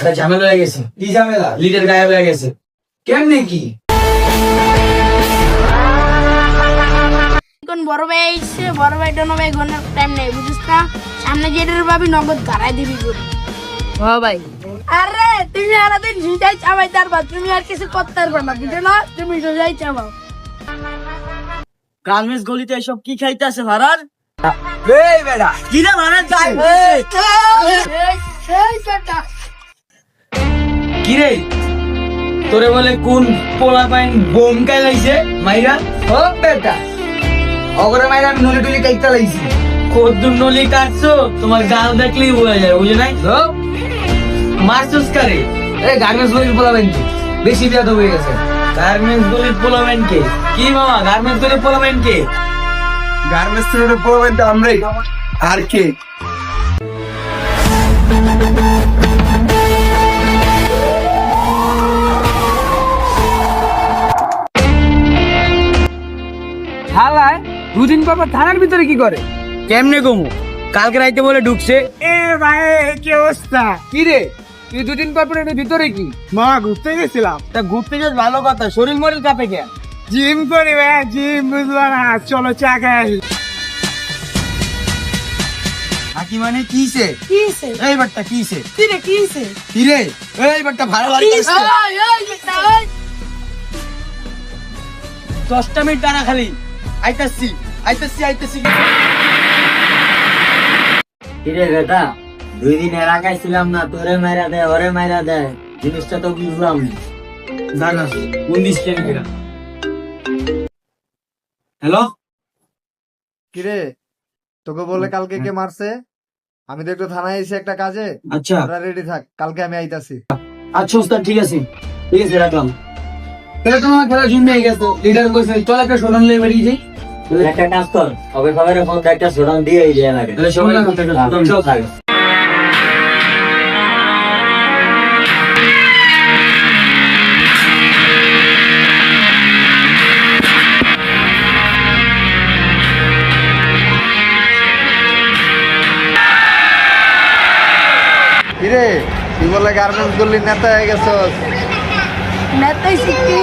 এটা ঝামেলা হয়ে গেছে। কি ঝামেলা? লিডার গায়েব হয়ে গেছে। কেমনে কি? এখন বড় ভাই এসছে বড় ভাই টোনো ভাই ঘনের টাইম নেই বুঝিস না? সামনে যেটার ভাবি নগদ গাড়াই দিবি করে ভাই। আরে তুমি সারাদিন ঝিটাই চাবাই তারপর তুমি আর কিছু করতে পারবে না বুঝো না? তুমি সোজাই চাবাও। গার্মেন্টস গলিতে এসব কি কি রে ভাড়ার? যাই এই, এই চাটা। কি রে? তোরে বলে কোন পোলা পাইন বোম কাই লাইছে? মাইরা? ও বেটা। অগরে মাইরা নলি টুলি কাইতা লাইছি। কদ্দুর নলি কাটছো? তোমার গাল দেখলেই বোঝা যায় বুঝে নাই? মারছস কারে? এই গার্মেন্টস বই বলাবেন কি? বেশি বিয়াদ হয়ে গেছে। গার্মেন্টস গলির পোলাবেন কে? কি মামা গার্মেন্টস গলির পোলাবেন কে? গার্মেন্টস এর বলাবেন আমরাই আর কে? হালায় দুদিন পর পর থানার ভিতরে কি করে? কেমনে কমু কালকে রাইতে বলে ঢুকছে। এ ভাই কি অবস্থা? কি রে? তুই দুদিন পর পর এর ভিতরে কি? মা ঘুরতে গেছিলাম। তা ঘুরতে যাস ভালো কথা শরীর মরিল কাপে কে জিম করি ভাই জিম বুঝলা না চলো চা খাই হাকি মানে কিছে কি হইছে? এই বাট্টা এই বাট্টা। দশটা মিনিট দাঁড়া খালি। আইতাছি আইতাছি আইতাছি। কিরে বেটা দুই দিন এর আগে ছিলাম না তোরে মাইরা দে ওরে মাইরা দে জিনিসটা তো বুঝলাম না। উনিশ কেন কিরা হ্যালো? কিরে? তোকে বলে কালকে কে মারছে? আমি তো একটু থানায় এসে একটা কাজে। আচ্ছা। তোরা রেডি থাক কালকে আমি আইতাছি। আচ্ছা ওস্তাদ ঠিক আছে। ঠিক আছে রাখলাম। তাহলে তোমার খেলা জুম হয়ে গেছে লিডার কইছে চল একটা শোরুম লে বেরিয়ে যাই। একটা কাজ কর সবে সবাই ফোন একটা শোডাউন দিয়ে এই যে লাগে তাহলে সবাই কিরে তুই বলে গার্মেন্টস গুলি নেতা হয়ে গেছস। নেতাই শিখতে